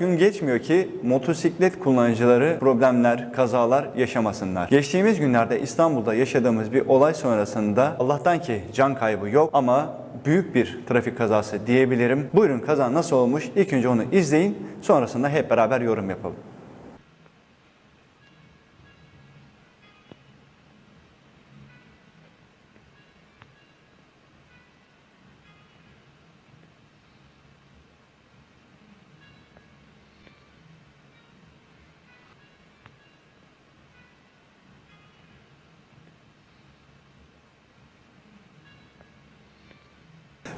gün geçmiyor ki motosiklet kullanıcıları problemler, kazalar yaşamasınlar. Geçtiğimiz günlerde İstanbul'da yaşadığımız bir olay sonrasında Allah'tan ki can kaybı yok ama büyük bir trafik kazası diyebilirim. Buyurun kaza nasıl olmuş? İlk önce onu izleyin. Sonrasında hep beraber yorum yapalım.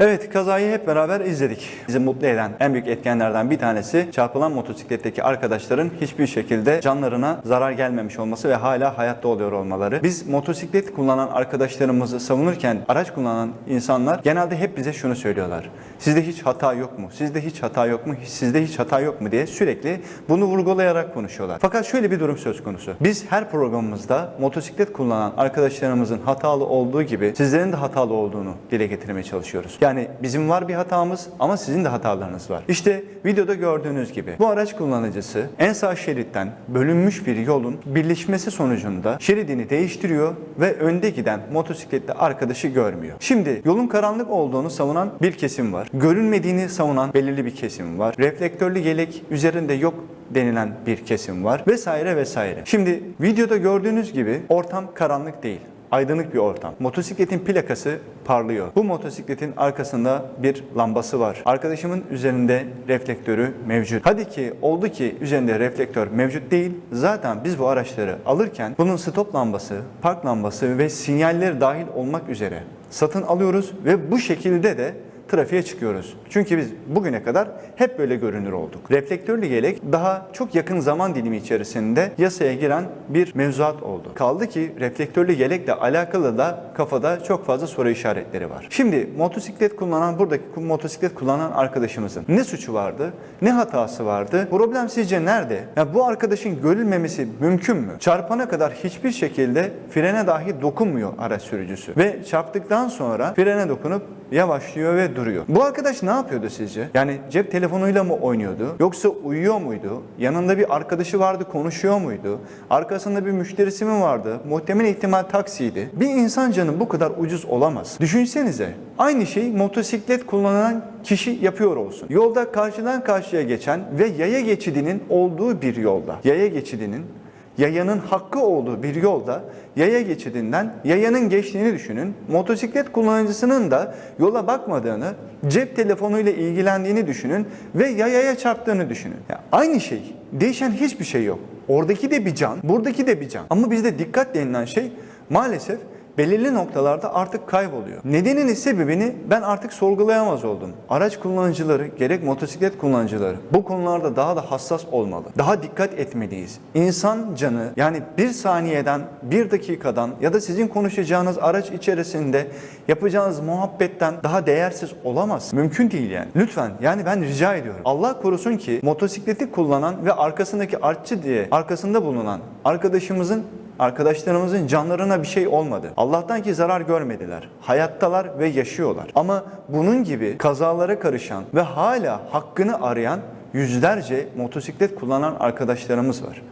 Evet kazayı hep beraber izledik. Bizi mutlu eden en büyük etkenlerden bir tanesi çarpılan motosikletteki arkadaşların hiçbir şekilde canlarına zarar gelmemiş olması ve hala hayatta oluyor olmaları. Biz motosiklet kullanan arkadaşlarımızı savunurken araç kullanan insanlar genelde hep bize şunu söylüyorlar. Sizde hiç hata yok mu? Sizde hiç hata yok mu? Sizde hiç hata yok mu diye sürekli bunu vurgulayarak konuşuyorlar. Fakat şöyle bir durum söz konusu. Biz her programımızda motosiklet kullanan arkadaşlarımızın hatalı olduğu gibi sizlerin de hatalı olduğunu dile getirmeye çalışıyoruz. Yani bizim var bir hatamız ama sizin de hatalarınız var. İşte videoda gördüğünüz gibi bu araç kullanıcısı en sağ şeritten bölünmüş bir yolun birleşmesi sonucunda şeridini değiştiriyor ve önde giden motosikletli arkadaşı görmüyor. Şimdi yolun karanlık olduğunu savunan bir kesim var. Görünmediğini savunan belirli bir kesim var. Reflektörlü yelek üzerinde yok denilen bir kesim var vesaire vesaire. Şimdi videoda gördüğünüz gibi ortam karanlık değil aydınlık bir ortam. Motosikletin plakası parlıyor. Bu motosikletin arkasında bir lambası var. Arkadaşımın üzerinde reflektörü mevcut. Hadi ki oldu ki üzerinde reflektör mevcut değil. Zaten biz bu araçları alırken bunun stop lambası, park lambası ve sinyalleri dahil olmak üzere satın alıyoruz ve bu şekilde de trafiğe çıkıyoruz. Çünkü biz bugüne kadar hep böyle görünür olduk. Reflektörlü yelek daha çok yakın zaman dilimi içerisinde yasaya giren bir mevzuat oldu. Kaldı ki reflektörlü yelekle alakalı da kafada çok fazla soru işaretleri var. Şimdi motosiklet kullanan buradaki motosiklet kullanan arkadaşımızın ne suçu vardı? Ne hatası vardı? Problem sizce nerede? Ya bu arkadaşın görülmemesi mümkün mü? Çarpana kadar hiçbir şekilde frene dahi dokunmuyor araç sürücüsü ve çarptıktan sonra frene dokunup yavaşlıyor ve duruyor. Bu arkadaş ne yapıyordu sizce? Yani cep telefonuyla mı oynuyordu? Yoksa uyuyor muydu? Yanında bir arkadaşı vardı konuşuyor muydu? Arkasında bir müşterisi mi vardı? Muhtemel ihtimal taksiydi. Bir insan canı bu kadar ucuz olamaz. Düşünsenize aynı şeyi motosiklet kullanan kişi yapıyor olsun. Yolda karşıdan karşıya geçen ve yaya geçidinin olduğu bir yolda. Yaya geçidinin yayanın hakkı olduğu bir yolda yaya geçidinden yayanın geçtiğini düşünün. Motosiklet kullanıcısının da yola bakmadığını, cep telefonuyla ilgilendiğini düşünün ve yayaya çarptığını düşünün. Ya aynı şey. Değişen hiçbir şey yok. Oradaki de bir can, buradaki de bir can. Ama bizde dikkat denilen şey maalesef belirli noktalarda artık kayboluyor. Nedenini sebebini ben artık sorgulayamaz oldum. Araç kullanıcıları gerek motosiklet kullanıcıları bu konularda daha da hassas olmalı. Daha dikkat etmeliyiz. İnsan canı yani bir saniyeden bir dakikadan ya da sizin konuşacağınız araç içerisinde yapacağınız muhabbetten daha değersiz olamaz. Mümkün değil yani. Lütfen yani ben rica ediyorum. Allah korusun ki motosikleti kullanan ve arkasındaki artçı diye arkasında bulunan arkadaşımızın Arkadaşlarımızın canlarına bir şey olmadı. Allah'tan ki zarar görmediler. Hayattalar ve yaşıyorlar. Ama bunun gibi kazalara karışan ve hala hakkını arayan yüzlerce motosiklet kullanan arkadaşlarımız var.